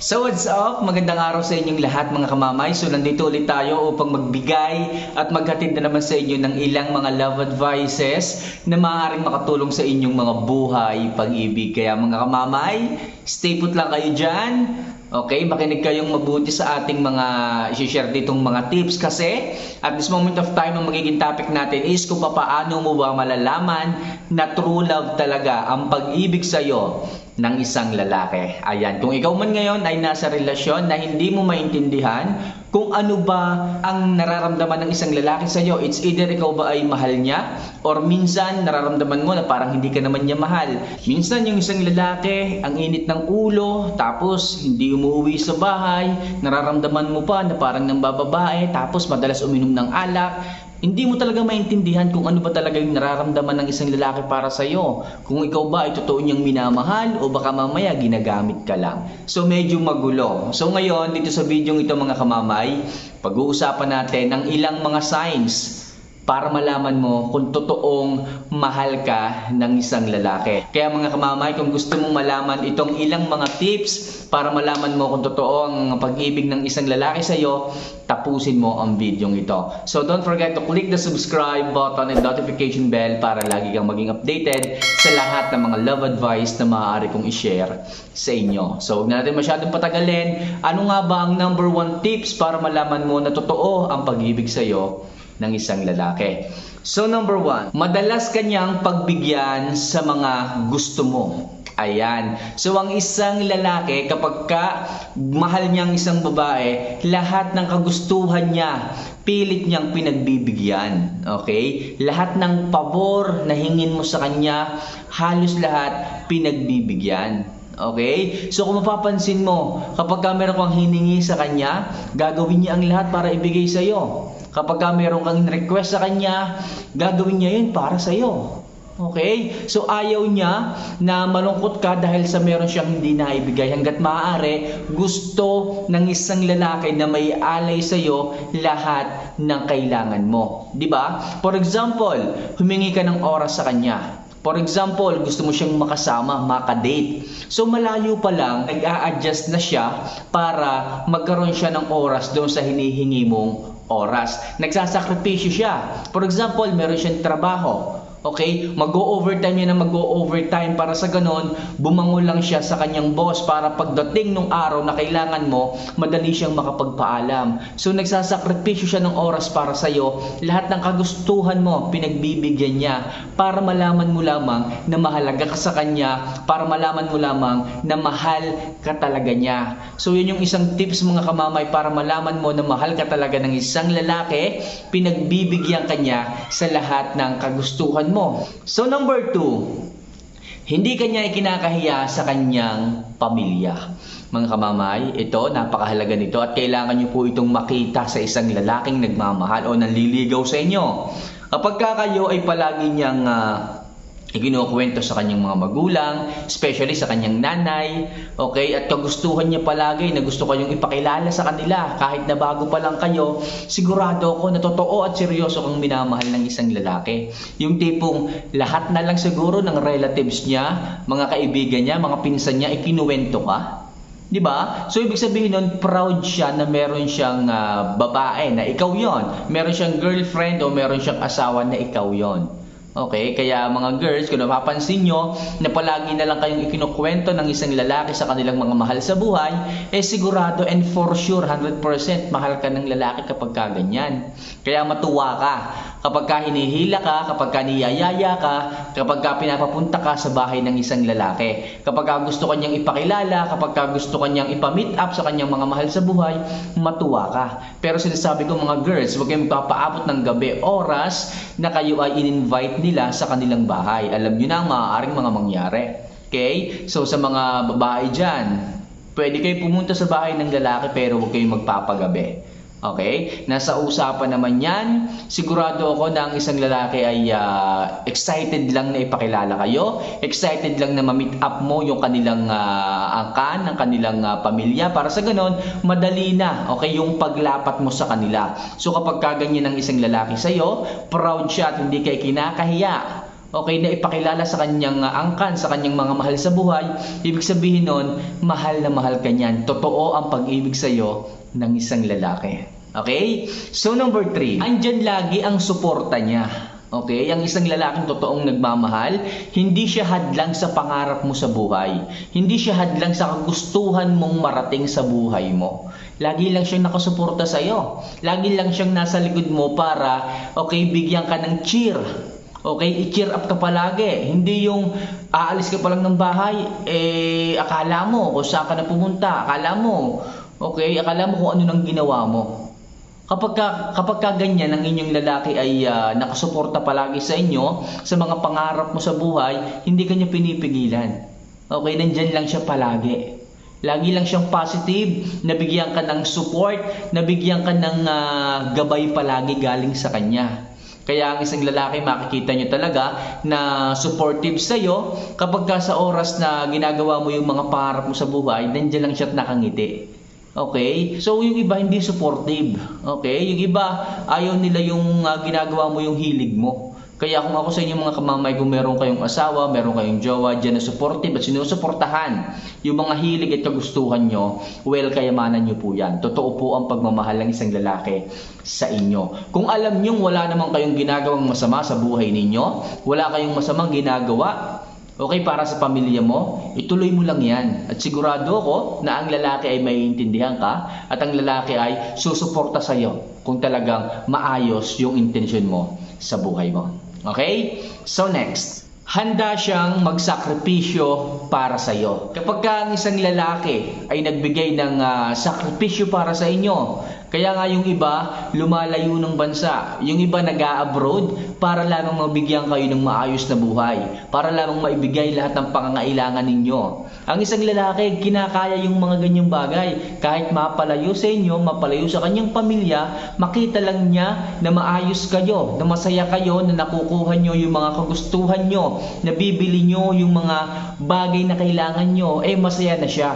So what's up? Magandang araw sa inyong lahat mga kamamay. So nandito ulit tayo upang magbigay at maghatid na naman sa inyo ng ilang mga love advices na maaaring makatulong sa inyong mga buhay, pag-ibig. Kaya mga kamamay, stay put lang kayo dyan. Okay, makinig kayong mabuti sa ating mga i-share ditong mga tips kasi at this moment of time ang magiging topic natin is kung paano mo ba malalaman na true love talaga ang pag-ibig sa'yo ng isang lalaki. Ayan, kung ikaw man ngayon ay nasa relasyon na hindi mo maintindihan kung ano ba ang nararamdaman ng isang lalaki sa iyo, it's either ikaw ba ay mahal niya or minsan nararamdaman mo na parang hindi ka naman niya mahal. Minsan yung isang lalaki, ang init ng ulo, tapos hindi umuwi sa bahay, nararamdaman mo pa na parang nang bababae, tapos madalas uminom ng alak, hindi mo talaga maintindihan kung ano ba talaga yung nararamdaman ng isang lalaki para sa iyo. Kung ikaw ba ay totoo niyang minamahal o baka mamaya ginagamit ka lang. So medyo magulo. So ngayon dito sa video ito mga kamamay, pag-uusapan natin ng ilang mga signs para malaman mo kung totoong mahal ka ng isang lalaki. Kaya mga kamamay, kung gusto mong malaman itong ilang mga tips para malaman mo kung totoo ang pag-ibig ng isang lalaki sa iyo, tapusin mo ang video ito. So don't forget to click the subscribe button and notification bell para lagi kang maging updated sa lahat ng mga love advice na maaari kong i-share sa inyo. So huwag na natin masyadong patagalin. Ano nga ba ang number one tips para malaman mo na totoo ang pag-ibig sa iyo ng isang lalaki. So number one, madalas kanyang pagbigyan sa mga gusto mo. Ayan. So ang isang lalaki kapag ka mahal niyang isang babae, lahat ng kagustuhan niya, pilit niyang pinagbibigyan. Okay? Lahat ng pabor na hingin mo sa kanya, halos lahat pinagbibigyan. Okay? So kung mapapansin mo, kapag ka meron kang hiningi sa kanya, gagawin niya ang lahat para ibigay sa iyo. Kapag ka meron kang request sa kanya, gagawin niya yun para sa iyo. Okay? So ayaw niya na malungkot ka dahil sa meron siyang hindi naibigay. Hanggat maaari, gusto ng isang lalaki na may alay sa iyo lahat ng kailangan mo. 'Di ba? For example, humingi ka ng oras sa kanya. For example, gusto mo siyang makasama, makadate. So malayo pa lang, nag-a-adjust na siya para magkaroon siya ng oras doon sa hinihingi mong oras. Nagsasakripisyo siya. For example, meron siyang trabaho. Okay? Mag-o-overtime yan na mag-o-overtime para sa ganon, bumangon lang siya sa kanyang boss para pagdating nung araw na kailangan mo, madali siyang makapagpaalam. So nagsasakripisyo siya ng oras para sa iyo. Lahat ng kagustuhan mo, pinagbibigyan niya para malaman mo lamang na mahalaga ka sa kanya, para malaman mo lamang na mahal ka talaga niya. So yun yung isang tips mga kamamay para malaman mo na mahal ka talaga ng isang lalaki, pinagbibigyan kanya sa lahat ng kagustuhan mo. So number two, hindi kanya ikinakahiya sa kanyang pamilya. Mga kamamay, ito, napakahalaga nito at kailangan niyo po itong makita sa isang lalaking nagmamahal o nanliligaw sa inyo. Kapag ka kayo ay palagi niyang uh, ikinukwento sa kanyang mga magulang, especially sa kanyang nanay, okay? At kagustuhan niya palagi na gusto kayong ipakilala sa kanila kahit na bago pa lang kayo, sigurado ako na totoo at seryoso kang minamahal ng isang lalaki. Yung tipong lahat na lang siguro ng relatives niya, mga kaibigan niya, mga pinsan niya, ikinuwento ka. 'Di ba? So ibig sabihin nun proud siya na meron siyang uh, babae na ikaw 'yon. Meron siyang girlfriend o meron siyang asawa na ikaw 'yon. Okay, kaya mga girls, kung napapansin nyo na palagi na lang kayong ikinukwento ng isang lalaki sa kanilang mga mahal sa buhay, eh sigurado and for sure 100% mahal ka ng lalaki kapag ka ganyan. Kaya matuwa ka kapag ka hinihila ka, kapag ka niyayaya ka, kapag ka pinapapunta ka sa bahay ng isang lalaki. Kapag ka gusto kanyang ipakilala, kapag ka gusto kanyang ipamit up sa kanyang mga mahal sa buhay, matuwa ka. Pero sinasabi ko mga girls, huwag kayong papaabot ng gabi oras na kayo ay in-invite nila sa kanilang bahay. Alam nyo na ang maaaring mga mangyari. Okay? So sa mga babae dyan, pwede kayo pumunta sa bahay ng lalaki pero huwag kayong magpapagabi. Okay? Nasa usapan naman yan. Sigurado ako na ang isang lalaki ay uh, excited lang na ipakilala kayo. Excited lang na ma-meet up mo yung kanilang uh, angkan, ang kanilang uh, pamilya. Para sa ganon, madali na. Okay? Yung paglapat mo sa kanila. So kapag kaganyan ng isang lalaki sa'yo, proud siya at hindi kay kinakahiya okay, na ipakilala sa kanyang uh, angkan, sa kanyang mga mahal sa buhay, ibig sabihin nun, mahal na mahal ka niyan. Totoo ang pag-ibig sa'yo ng isang lalaki. Okay? So number three, andyan lagi ang suporta niya. Okay, ang isang lalaking totoong nagmamahal, hindi siya hadlang sa pangarap mo sa buhay. Hindi siya hadlang sa kagustuhan mong marating sa buhay mo. Lagi lang siyang nakasuporta sa iyo. Lagi lang siyang nasa likod mo para, okay, bigyan ka ng cheer. Okay, i-cheer up ka palagi. Hindi yung aalis ka pa lang ng bahay, eh, akala mo kung saan ka na pumunta. Akala mo, okay, akala mo kung ano nang ginawa mo. Kapag ka, kapag ka ganyan ang inyong lalaki ay uh, nakasuporta palagi sa inyo, sa mga pangarap mo sa buhay, hindi kanya pinipigilan. Okay, nandyan lang siya palagi. Lagi lang siyang positive, nabigyan ka ng support, nabigyan ka ng uh, gabay palagi galing sa kanya. Kaya ang isang lalaki makikita nyo talaga na supportive sa iyo kapag ka sa oras na ginagawa mo yung mga pangarap mo sa buhay, nandiyan lang siya at nakangiti. Okay? So yung iba hindi supportive. Okay? Yung iba ayaw nila yung uh, ginagawa mo yung hilig mo. Kaya kung ako sa inyo mga kamamay, kung meron kayong asawa, meron kayong jowa, dyan na supportive at sinusuportahan yung mga hilig at kagustuhan nyo, well, kayamanan nyo po yan. Totoo po ang pagmamahal ng isang lalaki sa inyo. Kung alam nyo wala naman kayong ginagawang masama sa buhay ninyo, wala kayong masamang ginagawa, Okay, para sa pamilya mo, ituloy mo lang yan. At sigurado ako na ang lalaki ay maiintindihan ka at ang lalaki ay susuporta sa iyo kung talagang maayos yung intensyon mo sa buhay mo. Okay? So next, handa siyang magsakripisyo para sa iyo. Kapag ka ang isang lalaki ay nagbigay ng uh, sakripisyo para sa inyo, kaya nga yung iba lumalayo ng bansa, yung iba nag-a-abroad para lamang mabigyan kayo ng maayos na buhay, para lamang maibigay lahat ng pangangailangan ninyo. Ang isang lalaki, kinakaya yung mga ganyang bagay. Kahit mapalayo sa inyo, mapalayo sa kanyang pamilya, makita lang niya na maayos kayo, na masaya kayo, na nakukuha nyo yung mga kagustuhan nyo, na bibili nyo yung mga bagay na kailangan nyo, eh masaya na siya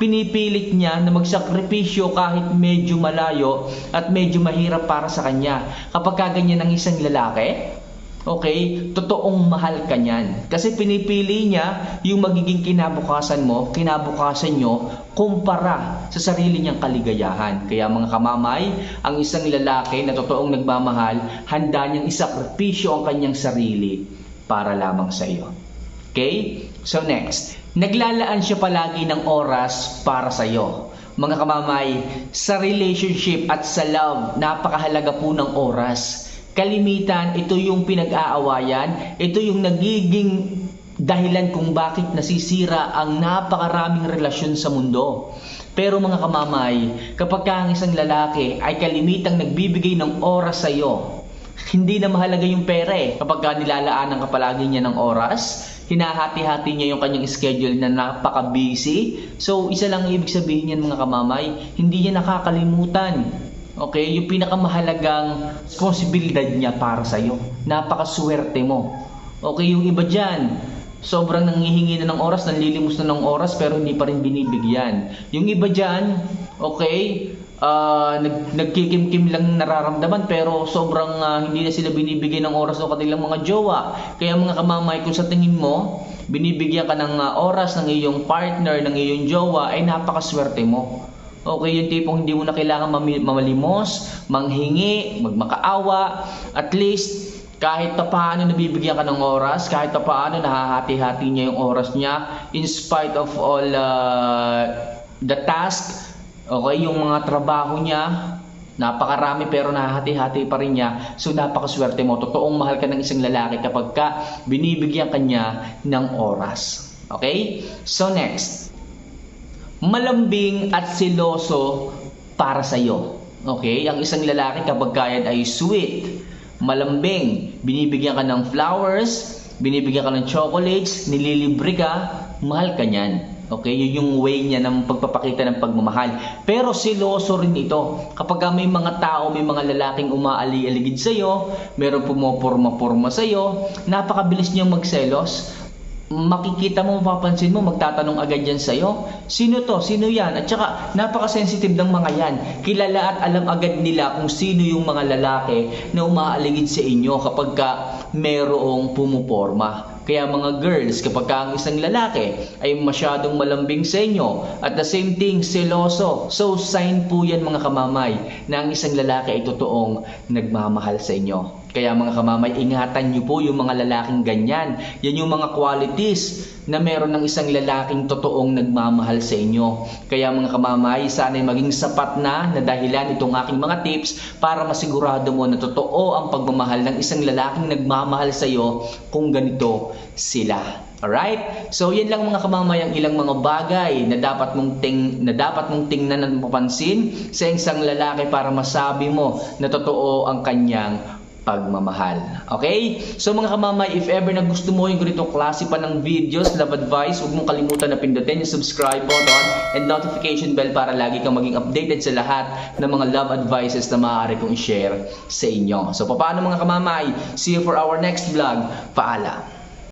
pinipilit niya na magsakripisyo kahit medyo malayo at medyo mahirap para sa kanya. Kapag kaganyan ng isang lalaki, Okay? Totoong mahal ka niyan. Kasi pinipili niya yung magiging kinabukasan mo, kinabukasan nyo, kumpara sa sarili niyang kaligayahan. Kaya mga kamamay, ang isang lalaki na totoong nagmamahal, handa niyang isakripisyo ang kanyang sarili para lamang sa iyo. Okay? So next, naglalaan siya palagi ng oras para sa iyo. Mga kamamay, sa relationship at sa love, napakahalaga po ng oras. Kalimitan, ito yung pinag-aawayan, ito yung nagiging dahilan kung bakit nasisira ang napakaraming relasyon sa mundo. Pero mga kamamay, kapag ka ang isang lalaki ay kalimitang nagbibigay ng oras sa iyo, hindi na mahalaga yung pera eh. Kapag ka nilalaan ng kapalagi niya ng oras, hinahati-hati niya yung kanyang schedule na napaka-busy. So, isa lang ibig sabihin niyan mga kamamay, hindi niya nakakalimutan. Okay, yung pinakamahalagang responsibilidad niya para sa iyo. Napakaswerte mo. Okay, yung iba diyan, sobrang nangihingi na ng oras, nanlilimos na ng oras pero hindi pa rin binibigyan. Yung iba diyan, okay, uh, nag, nagkikimkim lang nararamdaman pero sobrang uh, hindi na sila binibigyan ng oras ng kanilang mga jowa. Kaya mga kamamay, kung sa tingin mo, binibigyan ka ng uh, oras ng iyong partner, ng iyong jowa, ay napakaswerte mo. Okay, yung tipong hindi mo na kailangan mamalimos, manghingi, magmakaawa, at least kahit pa paano nabibigyan ka ng oras, kahit pa paano nahahati-hati niya yung oras niya in spite of all uh, the task Okay, yung mga trabaho niya, napakarami pero nahahati-hati pa rin niya. So napakaswerte mo. Totoong mahal ka ng isang lalaki kapag ka binibigyan ka niya ng oras. Okay? So next. Malambing at siloso para sa iyo. Okay? Ang isang lalaki kapag kaya ay sweet, malambing, binibigyan ka ng flowers, binibigyan ka ng chocolates, nililibre ka, mahal ka niyan. Okay, yun yung way niya ng pagpapakita ng pagmamahal. Pero siloso rin ito. Kapag may mga tao, may mga lalaking umaali-aligid sa iyo, meron pumoporma-porma sa iyo, napakabilis niyang magselos. makikita mo, mapapansin mo, magtatanong agad yan sa'yo. Sino to? Sino yan? At saka, napaka-sensitive ng mga yan. Kilala at alam agad nila kung sino yung mga lalaki na umaaligid sa inyo kapag ka merong pumuporma. Kaya mga girls, kapag ka ang isang lalaki ay masyadong malambing sa inyo, at the same thing, seloso. So, sign po yan mga kamamay na ang isang lalaki ay totoong nagmamahal sa inyo. Kaya mga kamamay, ingatan nyo po yung mga lalaking ganyan. Yan yung mga qualities na meron ng isang lalaking totoong nagmamahal sa inyo. Kaya mga kamamay, sana'y maging sapat na na dahilan itong aking mga tips para masigurado mo na totoo ang pagmamahal ng isang lalaking nagmamahal sa iyo kung ganito sila. Alright? So, yan lang mga kamamay ang ilang mga bagay na dapat mong ting na dapat mong tingnan at mapansin sa isang lalaki para masabi mo na totoo ang kanyang pagmamahal. Okay? So mga kamamay, if ever na gusto mo yung ganito klase pa ng videos, love advice, huwag mong kalimutan na pindutin yung subscribe button and notification bell para lagi kang maging updated sa lahat ng mga love advices na maaari kong i-share sa inyo. So paano mga kamamay? See you for our next vlog. Paalam!